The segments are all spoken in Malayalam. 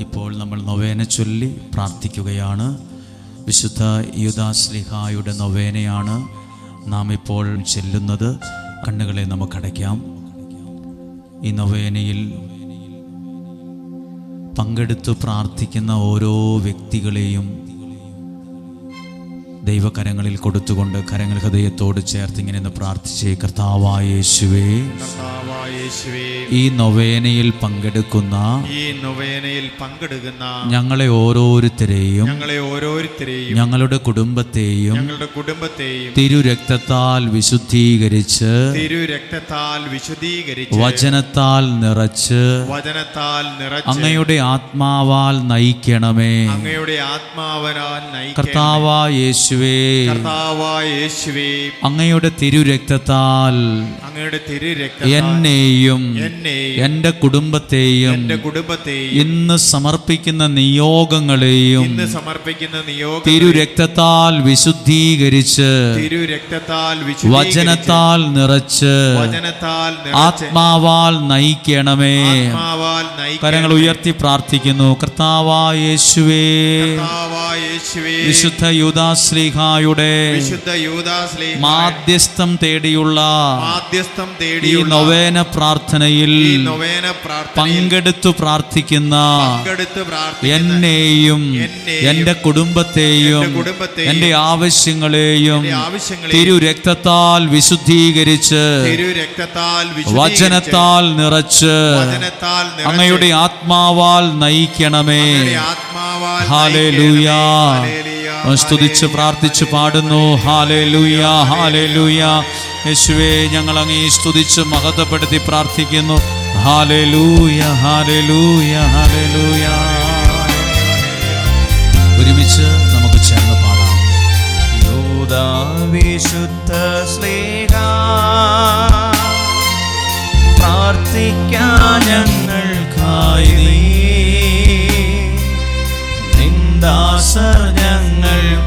ഇപ്പോൾ നമ്മൾ നൊവേന ചൊല്ലി പ്രാർത്ഥിക്കുകയാണ്. വിശുദ്ധ യുദാശ്ലിഹായുടെ നൊവേനയാണ് നാം ഇപ്പോൾ ചെല്ലുന്നത്. കണ്ണുകളെ നമുക്കടയ്ക്കാം ഈ നൊവേനയിൽ പങ്കെടുത്ത് പ്രാർത്ഥിക്കുന്ന ഓരോ വ്യക്തികളെയും ദൈവകരങ്ങളിൽ കൊടുത്തുകൊണ്ട് കരങ്ങൾ ഹൃദയത്തോട് ചേർത്ത് ഇങ്ങനെ ഒന്ന് പ്രാർത്ഥിച്ചേ കർത്താവായ യേശുവേ കർത്താവായ യേശുവേ ഈ നൊവേനയിൽ പങ്കെടുക്കുന്ന ഈ നൊവേനയിൽ പങ്കെടുക്കുന്ന ഞങ്ങളെ ഓരോരുത്തരെയും ഞങ്ങളെ ഓരോരുത്തരെയും ഞങ്ങളുടെ കുടുംബത്തെയും ഞങ്ങളുടെ കുടുംബത്തെയും തിരുരക്തത്താൽ വിശുദ്ധീകരിച്ച് തിരുരക്തത്താൽ വിശുദ്ധീകരിച്ച് വചനത്താൽ നിറച്ച് വചനത്താൽ നിറച്ച് അങ്ങയുടെ ആത്മാവാൽ നയിക്കണമേ. അങ്ങയുടെ ആത്മാവനാൽ നയിക്കണമേ. കർത്താവാ യേശുവേ കർത്താവായ യേശുവേ അങ്ങയുടെ തിരുരക്തത്താൽ അങ്ങയുടെ തിരു രക്തത്താൽ എന്നെയും എന്റെ കുടുംബത്തെയും എന്റെ കുടുംബത്തെയും ഇന്ന് സമർപ്പിക്കുന്ന നിയോഗങ്ങളെയും ഇന്ന് സമർപ്പിക്കുന്ന നിയോഗ തിരുരക്തത്താൽ വിശുദ്ധീകരിച്ച് തിരു രക്തത്താൽ വിശുദ്ധീകരിച്ച് വചനത്താൽ നിറച്ച് വചനത്താൽ ആത്മാവാൽ നയിക്കണമേ. ആത്മാവാൽ കരങ്ങൾ ഉയർത്തി പ്രാർത്ഥിക്കുന്നു. കർത്താവായ യേശുവേ കർത്താവായ യേശുവേ വിശുദ്ധ യുദാശ്രീഹായുടെ വിശുദ്ധ യൂദാസ്ലീഹ മാധ്യസ്ഥം തേടിയുള്ള മാധ്യസ്ഥം തേടിയുള്ള നൊവേന പ്രാർത്ഥനയിൽ നൊവേന പങ്കെടുത്തു പ്രാർത്ഥിക്കുന്ന എന്നെയും എന്റെ കുടുംബത്തെയും എന്റെ ആവശ്യങ്ങളെയും തിരു രക്തത്താൽ വിശുദ്ധീകരിച്ച് വചനത്താൽ നിറച്ച് അങ്ങയുടെ ആത്മാവാൽ നയിക്കണമേ നയിക്കണമേ. ഹല്ലേലൂയ. സ്തുതിച്ച് പ്രാർത്ഥിച്ച് പാടുന്നു. ഹാലേ ലൂയ ഹാലേ ലൂയ യേശുവേ ഞങ്ങൾ അങ്ങേ സ്തുതിച്ച് മഹത്വപ്പെടുത്തി പ്രാർത്ഥിക്കുന്നു. ഹാലേ ലൂയ ഹാലേ ലൂയ ഹാലേ ലൂയ ഒരുമിച്ച് നമുക്ക് ചേർന്ന് പാടാം. യോദാ വിശുദ്ധ സ്നേഹ പ്രാർത്ഥിക്കാൻ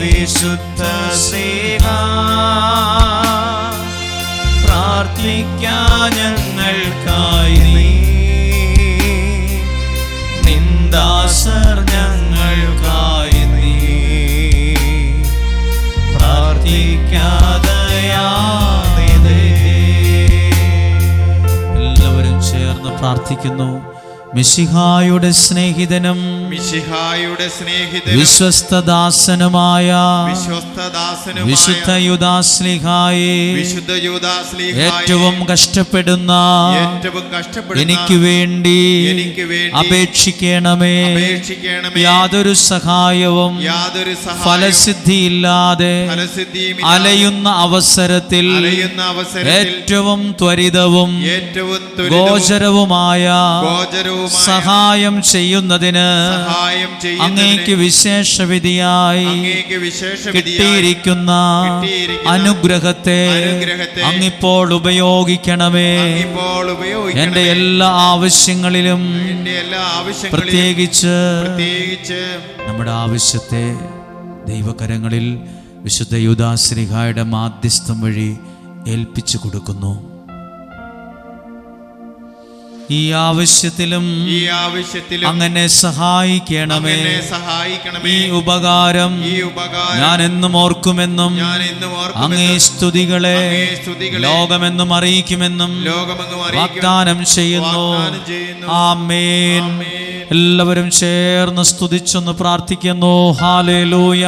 വിശുദ്ധ സേവ പ്രാർത്ഥിക്കാൻ ഞങ്ങൾക്കായി നിന്ദാസർ ഞങ്ങൾക്കായി നീ. പ്രാർത്ഥിക്കാതെയാതെ എല്ലാവരും ചേർന്ന് പ്രാർത്ഥിക്കുന്നു. മിശിഹായുടെ സ്നേഹിതനും മിശിഹായുടെ സ്നേഹിതനും വിശ്വസ്തദാസനുമായ വിശ്വസ്തദാസനും വിശുദ്ധ യുദാസ്ലിഹായെ വിശുദ്ധ യൂദാസ്ലീഹായെ ഏറ്റവും കഷ്ടപ്പെടുന്ന ഏറ്റവും കഷ്ടപ്പെടുന്ന എനിക്ക് വേണ്ടി എനിക്ക് വേണ്ടി അപേക്ഷിക്കണമേ. അപേക്ഷിക്കണമേ. യാതൊരു സഹായവും യാതൊരു ഇല്ലാതെ ഫലസിദ്ധിയില്ലാതെ ഫലസിദ്ധിയും അലയുന്ന അവസരത്തിൽ അലയുന്ന അവസരത്തിൽ ഏറ്റവും ത്വരിതവും ഏറ്റവും ഗോചരവുമായ ഗോചരവുമായ സഹായം ചെയ്യുന്നതിന് അങ്ങേക്ക് വിശേഷ വിശേഷവിധിയായി കിട്ടിയിരിക്കുന്ന അനുഗ്രഹത്തെ അങ്ങിപ്പോൾ ഉപയോഗിക്കണമേ. ഉപയോഗിക്കണമേ. എല്ലാ ആവശ്യങ്ങളിലും പ്രത്യേകിച്ച് നമ്മുടെ ആവശ്യത്തെ ദൈവകരങ്ങളിൽ വിശുദ്ധ യുദാശ്രീഹായുടെ മാധ്യസ്ഥം വഴി ഏൽപ്പിച്ചു കൊടുക്കുന്നു. ഈ ആവശ്യത്തിലും ഈ ആവശ്യത്തിലും അങ്ങനെ സഹായിക്കണമേ. സഹായിക്കണമേ. ഈ ഉപകാരം ഈ ഉപകാരം ഞാൻ എന്നും ഓർക്കുമെന്നും ഞാൻ എന്നും അങ്ങേ സ്തുതികളെ ലോകമെന്നും അറിയിക്കുമെന്നും ലോകമെന്നും വാഗ്ദാനം ചെയ്യുന്നു. ആമേൻ. എല്ലാവരും ചേർന്ന് സ്തുതിച്ചൊന്ന് പ്രാർത്ഥിക്കുന്നു. ഹാലേ ഹാലേലൂയ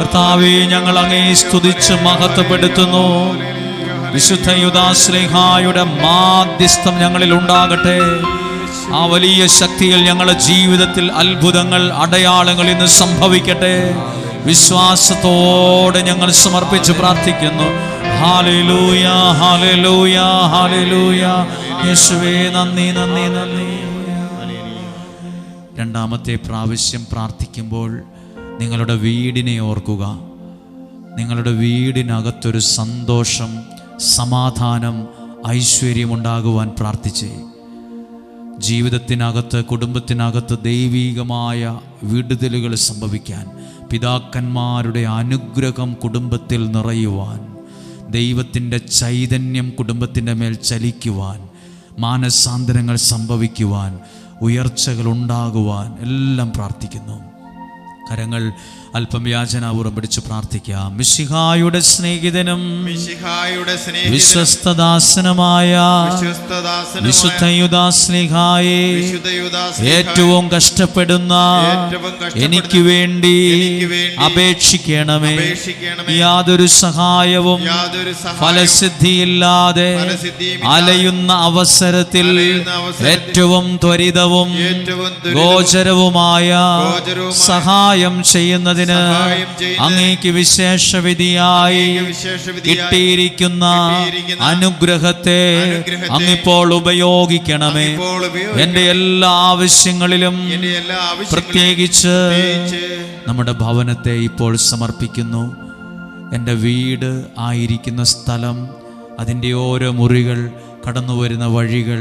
കർത്താവേ ഞങ്ങൾ അങ്ങേ സ്തുതിച്ച് മഹത്വപ്പെടുത്തുന്നു. വിശുദ്ധ യുദാശ്ലേഹായുടെ മാധ്യസ്ഥം ഞങ്ങളിൽ ഉണ്ടാകട്ടെ. ആ വലിയ ശക്തിയിൽ ഞങ്ങളുടെ ജീവിതത്തിൽ അത്ഭുതങ്ങൾ അടയാളങ്ങൾ ഇന്ന് സംഭവിക്കട്ടെ. വിശ്വാസത്തോടെ ഞങ്ങൾ സമർപ്പിച്ച് പ്രാർത്ഥിക്കുന്നു. യേശുവേ നന്ദി നന്ദി നന്ദി. രണ്ടാമത്തെ പ്രാവശ്യം പ്രാർത്ഥിക്കുമ്പോൾ നിങ്ങളുടെ വീടിനെ ഓർക്കുക. നിങ്ങളുടെ വീടിനകത്തൊരു സന്തോഷം സമാധാനം ഐശ്വര്യമുണ്ടാകുവാൻ പ്രാർത്ഥിച്ചേ. ജീവിതത്തിനകത്ത് കുടുംബത്തിനകത്ത് ദൈവീകമായ വിടുതലുകൾ സംഭവിക്കാൻ പിതാക്കന്മാരുടെ അനുഗ്രഹം കുടുംബത്തിൽ നിറയുവാൻ ദൈവത്തിന്റെ ചൈതന്യം കുടുംബത്തിന്റെ മേൽ ചലിക്കുവാൻ മാനസാന്തരങ്ങൾ സംഭവിക്കുവാൻ ഉയർച്ചകൾ ഉണ്ടാകുവാൻ എല്ലാം പ്രാർത്ഥിക്കുന്നു. കരങ്ങൾ അല്പം യാചനാപൂർവം പിടിച്ച് പ്രാർത്ഥിക്കാം മിശിഹായുടെ സ്നേഹിതനും മിശിഹായുടെ വിശ്വസ്തദാസനുമായ വിശുദ്ധയുദാ വിശുദ്ധയുദാസ്ലിഹായെ ഏറ്റവും കഷ്ടപ്പെടുന്ന എനിക്ക് വേണ്ടി അപേക്ഷിക്കണമേ. യാതൊരു സഹായവും ഫലസിദ്ധിയില്ലാതെ അലയുന്ന അവസരത്തിൽ ഏറ്റവും ത്വരിതവും ഗോചരവുമായ സഹായം ചെയ്യുന്നതിന് സഹായം ചെയ്യുന്നതിന് അങ്ങേക്ക് വിശേഷ വിധിയായി വിശേഷവിധിയായി കിട്ടിയിരിക്കുന്ന അനുഗ്രഹത്തെ അങ്ങിപ്പോൾ ഉപയോഗിക്കണമേ. എന്റെ എന്റെ എല്ലാ ആവശ്യങ്ങളിലും പ്രത്യേകിച്ച് നമ്മുടെ ഭവനത്തെ ഇപ്പോൾ സമർപ്പിക്കുന്നു. എന്റെ വീട് ആയിരിക്കുന്ന സ്ഥലം അതിന്റെ ഓരോ മുറികൾ കടന്നു വരുന്ന വഴികൾ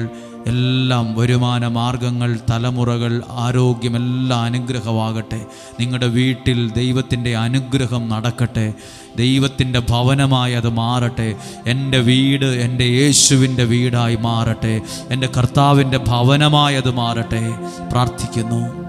എല്ലാം വരുമാന മാർഗങ്ങൾ തലമുറകൾ ആരോഗ്യമെല്ലാം അനുഗ്രഹമാകട്ടെ. നിങ്ങളുടെ വീട്ടിൽ ദൈവത്തിന്റെ അനുഗ്രഹം നടക്കട്ടെ. ദൈവത്തിന്റെ ഭവനമായി അത് മാറട്ടെ. എന്റെ വീട് എന്റെ യേശുവിന്റെ വീടായി മാറട്ടെ. എന്റെ കർത്താവിന്റെ ഭവനമായി അത് മാറട്ടെ. പ്രാർത്ഥിക്കുന്നു.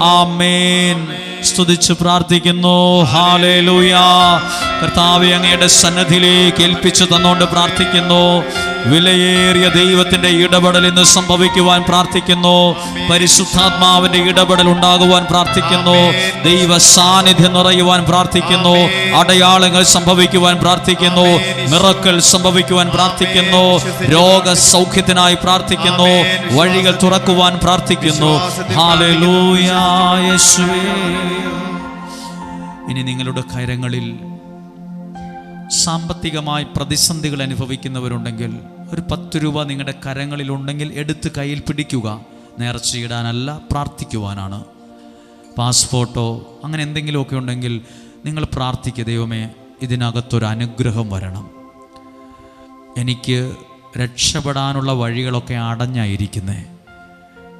ആമേൻ. സ്തുതിച്ച് പ്രാർത്ഥിക്കുന്നു. ഹാലേലൂയ കർത്താവെ അങ്ങയുടെ സന്നദ്ധിയിലേക്ക് ഏൽപ്പിച്ചു തന്നുകൊണ്ട് പ്രാർത്ഥിക്കുന്നു. വിലയേറിയ ദൈവത്തിന്റെ ഇടപെടൽ ഇന്ന് സംഭവിക്കുവാൻ പ്രാർത്ഥിക്കുന്നു. പരിശുദ്ധാത്മാവിന്റെ ഇടപെടൽ ഉണ്ടാകുവാൻ പ്രാർത്ഥിക്കുന്നു. ദൈവ സാന്നിധ്യം നിറയുവാൻ പ്രാർത്ഥിക്കുന്നു. അടയാളങ്ങൾ സംഭവിക്കുവാൻ പ്രാർത്ഥിക്കുന്നു. മിറക്കൽ സംഭവിക്കുവാൻ പ്രാർത്ഥിക്കുന്നു. രോഗ സൗഖ്യത്തിനായി പ്രാർത്ഥിക്കുന്നു. വഴികൾ തുറക്കുവാൻ പ്രാർത്ഥിക്കുന്നു. ഹാലൂയാ ഇനി നിങ്ങളുടെ കരങ്ങളിൽ സാമ്പത്തികമായി പ്രതിസന്ധികൾ അനുഭവിക്കുന്നവരുണ്ടെങ്കിൽ ഒരു പത്ത് രൂപ നിങ്ങളുടെ കരങ്ങളിലുണ്ടെങ്കിൽ എടുത്ത് കയ്യിൽ പിടിക്കുക. നേർച്ചയിടാനല്ല പ്രാർത്ഥിക്കുവാനാണ്. പാസ്പോർട്ടോ അങ്ങനെ എന്തെങ്കിലുമൊക്കെ ഉണ്ടെങ്കിൽ നിങ്ങൾ പ്രാർത്ഥിക്കുക ദൈവമേ ഇതിനകത്തൊരു അനുഗ്രഹം വരണം. എനിക്ക് രക്ഷപ്പെടാനുള്ള വഴികളൊക്കെ അടഞ്ഞായിരിക്കുന്നേ.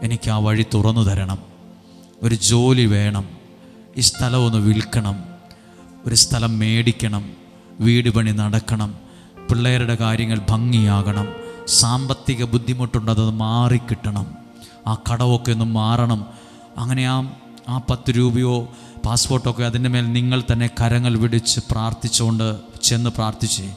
എനിക്ക് ആ വഴി തുറന്നു തരണം. ഒരു ജോലി വേണം. ഈ സ്ഥലം ഒന്ന് വിൽക്കണം. ഒരു സ്ഥലം മേടിക്കണം. വീട് പണി നടക്കണം. പിള്ളേരുടെ കാര്യങ്ങൾ ഭംഗിയാകണം. സാമ്പത്തിക ബുദ്ധിമുട്ടുണ്ടത് മാറിക്കിട്ടണം. ആ കടമൊക്കെ ഒന്ന് മാറണം. അങ്ങനെ ആ ആ പത്ത് രൂപയോ പാസ്പോർട്ടൊക്കെ അതിന്റെ മേൽ നിങ്ങൾ തന്നെ കരങ്ങൾ വിടിച്ച് പ്രാർത്ഥിച്ചുകൊണ്ട് ചെന്ന് പ്രാർത്ഥിച്ചേ.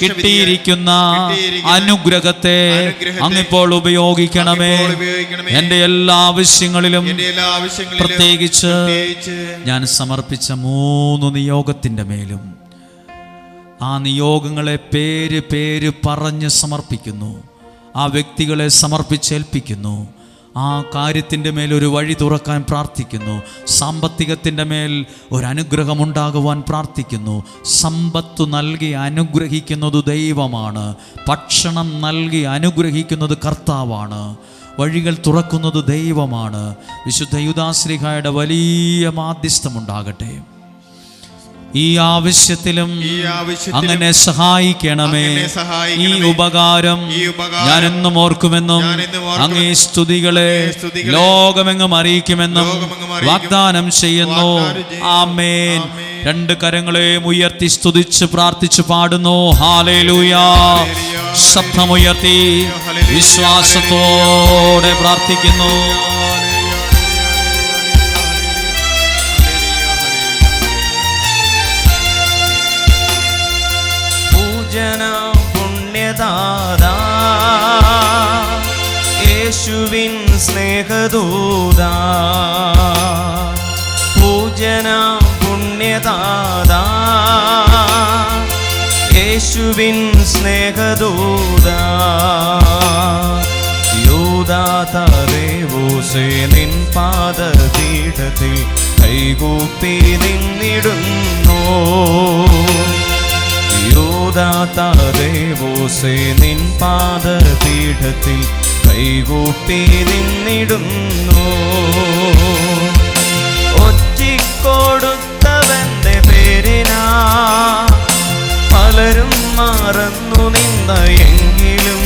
കിട്ടിയിരിക്കുന്ന അനുഗ്രഹത്തെ അങ്ങിപ്പോൾ ഉപയോഗിക്കണമേ. അങ്ങിപ്പോൾ എന്റെ എല്ലാ ആവശ്യങ്ങളിലും എന്റെ എല്ലാ ആവശ്യങ്ങളിലും പ്രത്യേകിച്ച് പ്രത്യേകിച്ച് ഞാൻ സമർപ്പിച്ച മൂന്ന് നിയോഗത്തിന്റെ മേലും ആ നിയോഗങ്ങളെ പേര് പേര് പറഞ്ഞ് സമർപ്പിക്കുന്നു. ആ വ്യക്തികളെ സമർപ്പിച്ചേൽപ്പിക്കുന്നു. ആ കാര്യത്തിന്റെ മേൽ ഒരു വഴി തുറക്കാൻ പ്രാർത്ഥിക്കുന്നു. സാമ്പത്തികത്തിന്റെ മേൽ ഒരു അനുഗ്രഹം ഉണ്ടാകുവാൻ പ്രാർത്ഥിക്കുന്നു. സമ്പത്ത് നൽകി അനുഗ്രഹിക്കുന്നത് ദൈവമാണ്. ഭക്ഷണം നൽകി അനുഗ്രഹിക്കുന്നത് കർത്താവാണ്. വഴികൾ തുറക്കുന്നത് ദൈവമാണ്. വിശുദ്ധ യുദാശ്രീഹായുടെ വലിയ മാധ്യസ്ഥമുണ്ടാകട്ടെ. ഈ ആവശ്യത്തിലും അങ്ങനെ സഹായിക്കണമേ. ഈ ഉപകാരം ഞാൻ എന്നും ഓർക്കുമെന്നും അങ്ങേ സ്തുതികളെ ലോകമെങ്ങും അറിയിക്കുമെന്നും വാഗ്ദാനം ചെയ്യുന്നു. ആമേൻ. ആമേൻ. രണ്ട് കരങ്ങളെയും ഉയർത്തി സ്തുതിച്ച് പ്രാർത്ഥിച്ചു പാടുന്നു. ഹാലേലൂയാ. ശബ്ദമുയർത്തി വിശ്വാസത്തോടെ പ്രാർത്ഥിക്കുന്നു. പൂജന പുണ്യദാത. യേശുവിൻ സ്നേഹദൂതാ. പൂജന പുണ്യദാതാ. യേശുവിൻ സ്നേഹദൂതാ. യൂദാതരേവോസേ നിൻ പാദപീഠത്തിൽ കൈകൂപ്പി നിന്നിടുന്നു. യോദാതാദേവോസേ നിൻ പാദപീഠത്തിൽ കൈകൂട്ടി നിന്നിടുന്നു. ഒറ്റിക്കൊടുത്തവന്റെ പേരിനാ പലരും മറന്നു നിന്ന എങ്കിലും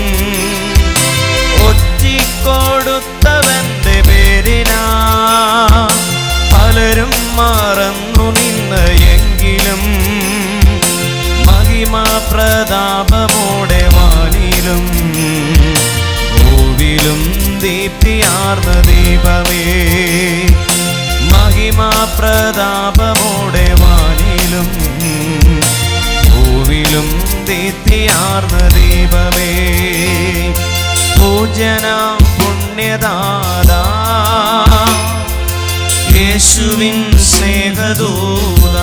ഒറ്റിക്കൊടുത്തവന്റെ പേരിനാ പലരും മറന്നു നിന്ന എങ്കിലും മഹിമ പ്രതാപമോടെ വാനിലും ഭൂവിലും ദീപ്തിയാർന്ന ദീപമേ. മഹിമാ പ്രതാപമോടെ വാനിലും ഭൂവിലും ദീപ്തിയാർന്ന ദീപമേ. പൂജന പുണ്യദാദാ യേശുവിൻ സ്നേഹദൂത.